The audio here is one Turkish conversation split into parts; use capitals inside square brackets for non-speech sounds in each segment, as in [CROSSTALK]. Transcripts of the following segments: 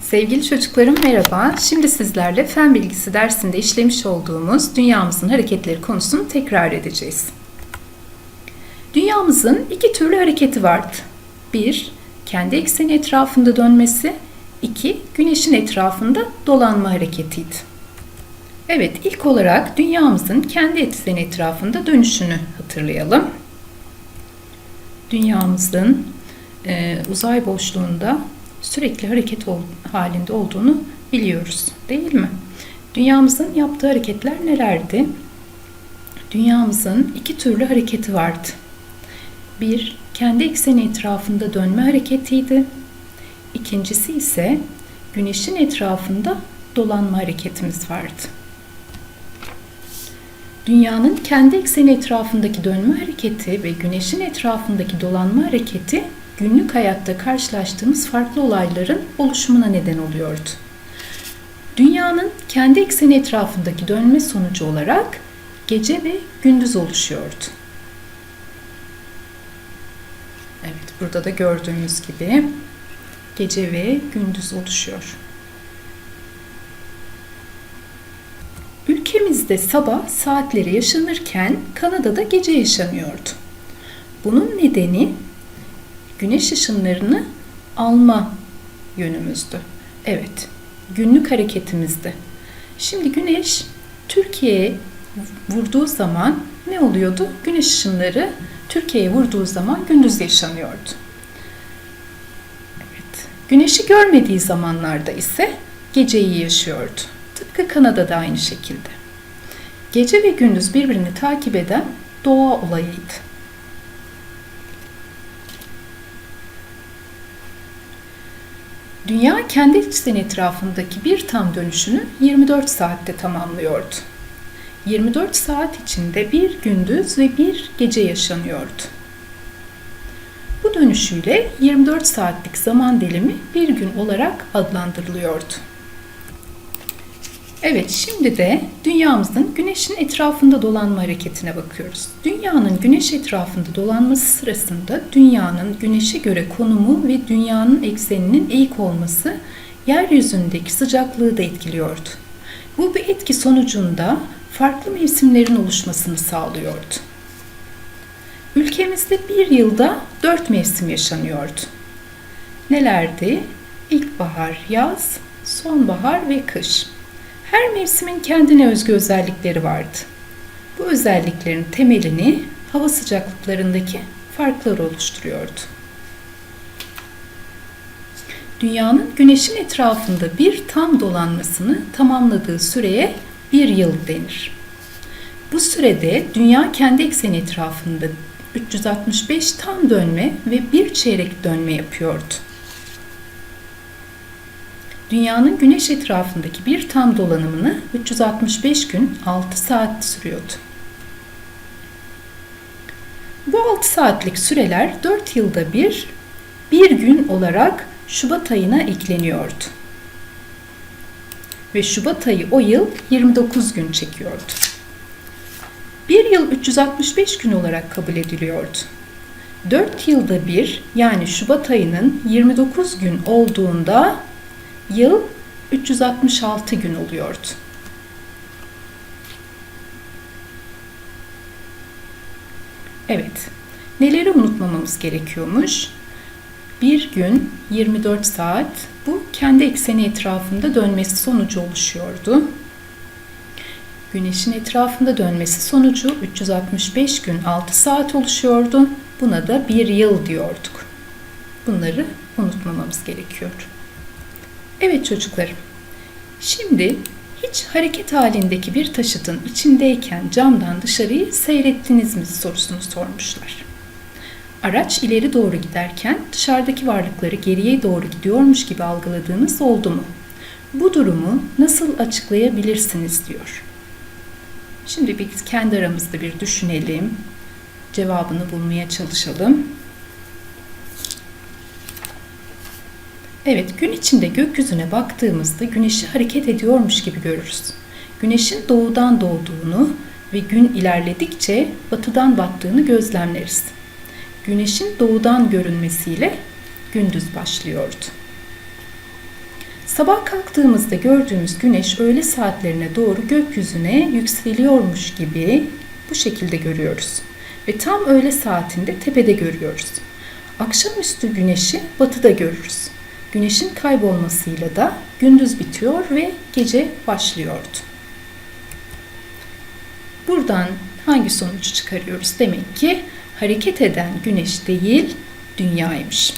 Sevgili çocuklarım merhaba. Şimdi sizlerle fen bilgisi dersinde işlemiş olduğumuz dünyamızın hareketleri konusunu tekrar edeceğiz. Dünyamızın iki türlü hareketi vardı. Bir, kendi ekseni etrafında dönmesi. iki güneşin etrafında dolanma hareketiydi. Evet, ilk olarak dünyamızın kendi ekseni etrafında dönüşünü hatırlayalım. Dünyamızın e, uzay boşluğunda sürekli hareket ol, halinde olduğunu biliyoruz, değil mi? Dünyamızın yaptığı hareketler nelerdi? Dünyamızın iki türlü hareketi vardı. Bir, kendi ekseni etrafında dönme hareketiydi. İkincisi ise güneşin etrafında dolanma hareketimiz vardı. Dünyanın kendi ekseni etrafındaki dönme hareketi ve güneşin etrafındaki dolanma hareketi günlük hayatta karşılaştığımız farklı olayların oluşumuna neden oluyordu. Dünyanın kendi ekseni etrafındaki dönme sonucu olarak gece ve gündüz oluşuyordu. Evet, burada da gördüğünüz gibi gece ve gündüz oluşuyor. Ülkemizde sabah saatleri yaşanırken Kanada'da gece yaşanıyordu. Bunun nedeni güneş ışınlarını alma yönümüzdü. Evet, günlük hareketimizdi. Şimdi güneş Türkiye'ye vurduğu zaman ne oluyordu? Güneş ışınları Türkiye'ye vurduğu zaman gündüz yaşanıyordu. Evet. Güneşi görmediği zamanlarda ise geceyi yaşıyordu. Tıpkı Kanada'da aynı şekilde. Gece ve gündüz birbirini takip eden doğa olayıydı. Dünya kendi ekseni etrafındaki bir tam dönüşünü 24 saatte tamamlıyordu. 24 saat içinde bir gündüz ve bir gece yaşanıyordu. Bu dönüşüyle 24 saatlik zaman dilimi bir gün olarak adlandırılıyordu. Evet, şimdi de dünyamızın güneşin etrafında dolanma hareketine bakıyoruz. Dünyanın güneş etrafında dolanması sırasında dünyanın güneşe göre konumu ve dünyanın ekseninin eğik olması yeryüzündeki sıcaklığı da etkiliyordu. Bu bir etki sonucunda farklı mevsimlerin oluşmasını sağlıyordu. Ülkemizde bir yılda dört mevsim yaşanıyordu. Nelerdi? İlkbahar, yaz, sonbahar ve kış. Her mevsimin kendine özgü özellikleri vardı. Bu özelliklerin temelini hava sıcaklıklarındaki farklar oluşturuyordu. Dünyanın güneşin etrafında bir tam dolanmasını tamamladığı süreye bir yıl denir. Bu sürede dünya kendi ekseni etrafında 365 tam dönme ve bir çeyrek dönme yapıyordu. Dünyanın güneş etrafındaki bir tam dolanımını 365 gün 6 saat sürüyordu. Bu 6 saatlik süreler 4 yılda bir bir gün olarak Şubat ayına ekleniyordu. Ve Şubat ayı o yıl 29 gün çekiyordu. Bir yıl 365 gün olarak kabul ediliyordu. 4 yılda bir yani Şubat ayının 29 gün olduğunda Yıl 366 gün oluyordu. Evet. Neleri unutmamamız gerekiyormuş? Bir gün 24 saat bu kendi ekseni etrafında dönmesi sonucu oluşuyordu. Güneşin etrafında dönmesi sonucu 365 gün 6 saat oluşuyordu. Buna da bir yıl diyorduk. Bunları unutmamamız gerekiyor. Evet çocuklarım. Şimdi hiç hareket halindeki bir taşıtın içindeyken camdan dışarıyı seyrettiniz mi sorusunu sormuşlar. Araç ileri doğru giderken dışarıdaki varlıkları geriye doğru gidiyormuş gibi algıladığınız oldu mu? Bu durumu nasıl açıklayabilirsiniz diyor. Şimdi biz kendi aramızda bir düşünelim. Cevabını bulmaya çalışalım. Evet, gün içinde gökyüzüne baktığımızda güneşi hareket ediyormuş gibi görürüz. Güneşin doğudan doğduğunu, ve gün ilerledikçe batıdan battığını gözlemleriz. Güneşin doğudan görünmesiyle gündüz başlıyordu. Sabah kalktığımızda gördüğümüz güneş öğle saatlerine doğru gökyüzüne yükseliyormuş gibi bu şekilde görüyoruz. Ve tam öğle saatinde tepede görüyoruz. Akşamüstü güneşi batıda görürüz. Güneşin kaybolmasıyla da gündüz bitiyor ve gece başlıyordu. Buradan hangi sonucu çıkarıyoruz? Demek ki hareket eden güneş değil, dünyaymış.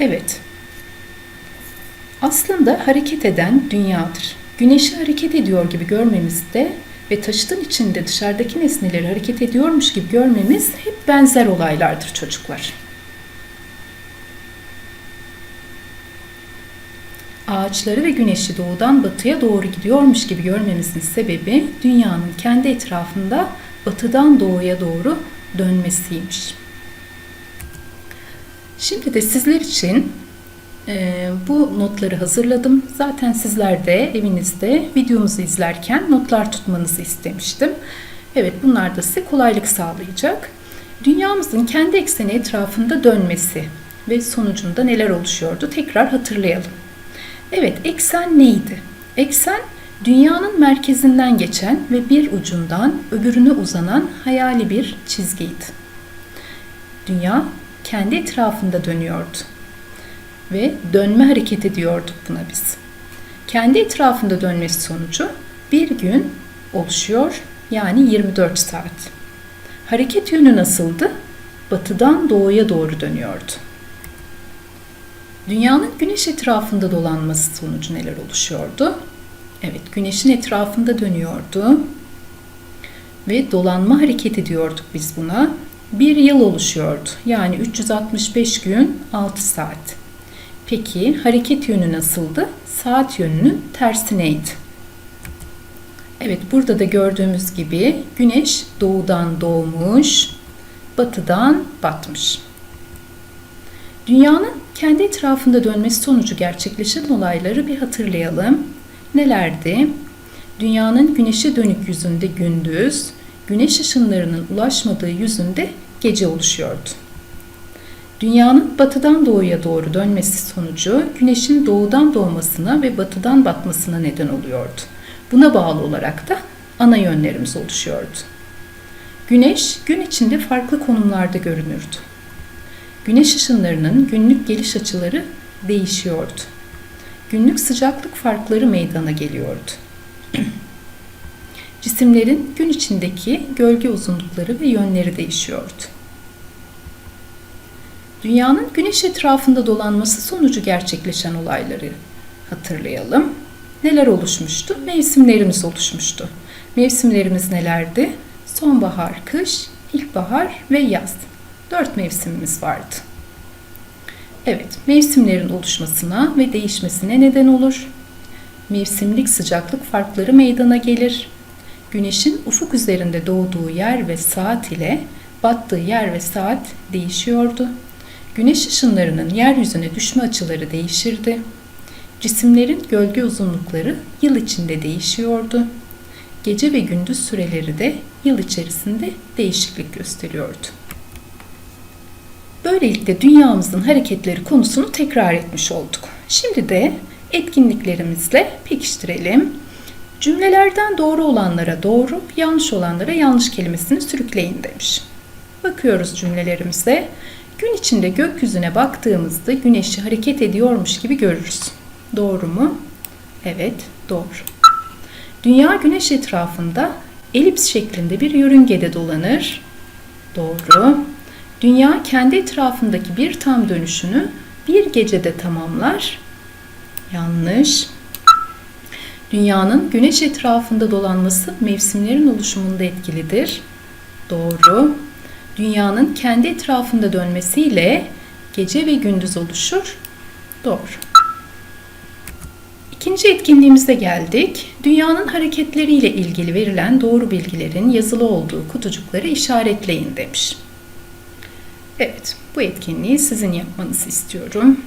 Evet. Aslında hareket eden dünyadır. Güneşi hareket ediyor gibi görmemizde ve taşıtın içinde dışarıdaki nesneleri hareket ediyormuş gibi görmemiz hep benzer olaylardır çocuklar. Ağaçları ve güneşi doğudan batıya doğru gidiyormuş gibi görmemizin sebebi dünyanın kendi etrafında batıdan doğuya doğru dönmesiymiş. Şimdi de sizler için bu notları hazırladım. Zaten sizler de evinizde videomuzu izlerken notlar tutmanızı istemiştim. Evet bunlar da size kolaylık sağlayacak. Dünyamızın kendi ekseni etrafında dönmesi ve sonucunda neler oluşuyordu tekrar hatırlayalım. Evet eksen neydi? Eksen dünyanın merkezinden geçen ve bir ucundan öbürüne uzanan hayali bir çizgiydi. Dünya kendi etrafında dönüyordu. Ve dönme hareket ediyorduk buna biz. Kendi etrafında dönmesi sonucu bir gün oluşuyor yani 24 saat. Hareket yönü nasıldı? Batıdan doğuya doğru dönüyordu. Dünyanın güneş etrafında dolanması sonucu neler oluşuyordu? Evet, güneşin etrafında dönüyordu. Ve dolanma hareket ediyorduk biz buna bir yıl oluşuyordu. Yani 365 gün 6 saat. Peki hareket yönü nasıldı? Saat yönünün tersineydi. Evet burada da gördüğümüz gibi güneş doğudan doğmuş, batıdan batmış. Dünyanın kendi etrafında dönmesi sonucu gerçekleşen olayları bir hatırlayalım. Nelerdi? Dünyanın güneşe dönük yüzünde gündüz, güneş ışınlarının ulaşmadığı yüzünde gece oluşuyordu. Dünyanın batıdan doğuya doğru dönmesi sonucu güneşin doğudan doğmasına ve batıdan batmasına neden oluyordu. Buna bağlı olarak da ana yönlerimiz oluşuyordu. Güneş gün içinde farklı konumlarda görünürdü. Güneş ışınlarının günlük geliş açıları değişiyordu. Günlük sıcaklık farkları meydana geliyordu. [CLEARS THROAT] cisimlerin gün içindeki gölge uzunlukları ve yönleri değişiyordu. Dünyanın güneş etrafında dolanması sonucu gerçekleşen olayları hatırlayalım. Neler oluşmuştu? Mevsimlerimiz oluşmuştu. Mevsimlerimiz nelerdi? Sonbahar, kış, ilkbahar ve yaz. Dört mevsimimiz vardı. Evet, mevsimlerin oluşmasına ve değişmesine neden olur. Mevsimlik sıcaklık farkları meydana gelir. Güneşin ufuk üzerinde doğduğu yer ve saat ile battığı yer ve saat değişiyordu. Güneş ışınlarının yeryüzüne düşme açıları değişirdi. Cisimlerin gölge uzunlukları yıl içinde değişiyordu. Gece ve gündüz süreleri de yıl içerisinde değişiklik gösteriyordu. Böylelikle dünyamızın hareketleri konusunu tekrar etmiş olduk. Şimdi de etkinliklerimizle pekiştirelim. Cümlelerden doğru olanlara doğru, yanlış olanlara yanlış kelimesini sürükleyin demiş. Bakıyoruz cümlelerimize. Gün içinde gökyüzüne baktığımızda güneşi hareket ediyormuş gibi görürüz. Doğru mu? Evet, doğru. Dünya güneş etrafında elips şeklinde bir yörüngede dolanır. Doğru. Dünya kendi etrafındaki bir tam dönüşünü bir gecede tamamlar. Yanlış. Dünyanın güneş etrafında dolanması mevsimlerin oluşumunda etkilidir. Doğru. Dünyanın kendi etrafında dönmesiyle gece ve gündüz oluşur. Doğru. İkinci etkinliğimize geldik. Dünyanın hareketleriyle ilgili verilen doğru bilgilerin yazılı olduğu kutucukları işaretleyin demiş. Evet, bu etkinliği sizin yapmanızı istiyorum.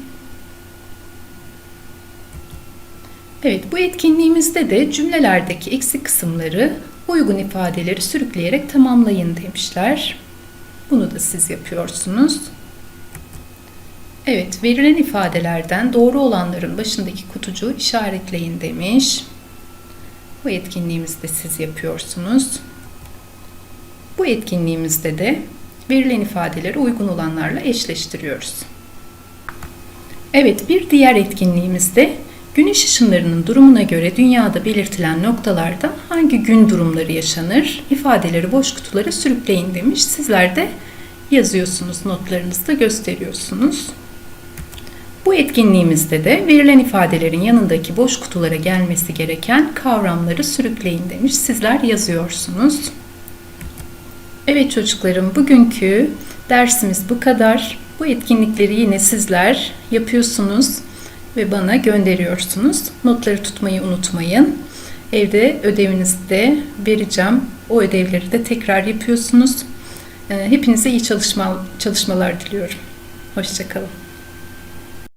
Evet, bu etkinliğimizde de cümlelerdeki eksik kısımları uygun ifadeleri sürükleyerek tamamlayın demişler. Bunu da siz yapıyorsunuz. Evet, verilen ifadelerden doğru olanların başındaki kutucuğu işaretleyin demiş. Bu etkinliğimizde siz yapıyorsunuz. Bu etkinliğimizde de verilen ifadeleri uygun olanlarla eşleştiriyoruz. Evet, bir diğer etkinliğimizde güneş ışınlarının durumuna göre dünyada belirtilen noktalarda hangi gün durumları yaşanır? İfadeleri boş kutulara sürükleyin demiş. Sizler de yazıyorsunuz, notlarınızda gösteriyorsunuz. Bu etkinliğimizde de verilen ifadelerin yanındaki boş kutulara gelmesi gereken kavramları sürükleyin demiş. Sizler yazıyorsunuz. Evet çocuklarım bugünkü dersimiz bu kadar. Bu etkinlikleri yine sizler yapıyorsunuz ve bana gönderiyorsunuz. Notları tutmayı unutmayın. Evde ödevinizi de vereceğim. O ödevleri de tekrar yapıyorsunuz. Hepinize iyi çalışma, çalışmalar diliyorum. Hoşçakalın.